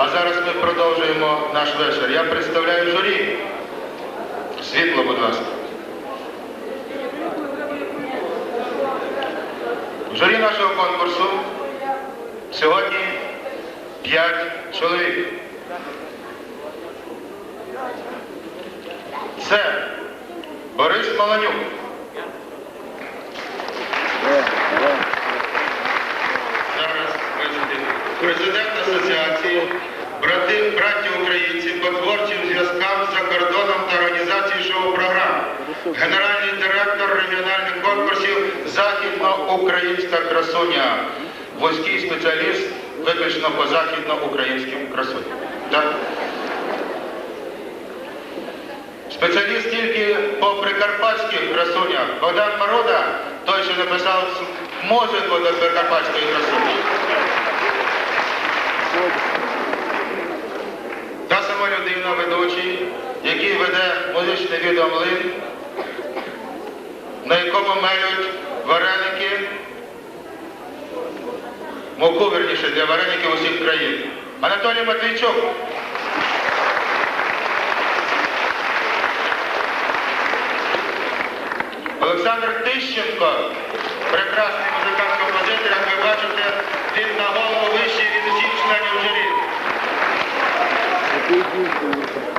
А зараз ми продовжуємо наш вечір. Я представляю журі. Світло, будь ласка. Журі нашого конкурсу сьогодні 5 чоловік. Це Борис Маланюк. Зараз виступить президент Асоціації брати, браті українці по творчим зв'язкам за кордоном та організації шоу-програм. Генеральний директор регіональних конкурсів Західноукраїнська красуня. Вузький спеціаліст виключно по західноукраїнським красуням. Так? Спеціаліст тільки по прикарпатських красунях. Богдан Морода, той, що написав музику до прикарпатської красуні. Та сама людина ведучий, який веде музичний відеомлин, на якому мелють вареники, муку, верніше, для вареників усіх країн. Анатолій Матвійчук. Олександр Тищенко, прекрасний музикант композитор, як ви бачите, він на голову Thank you.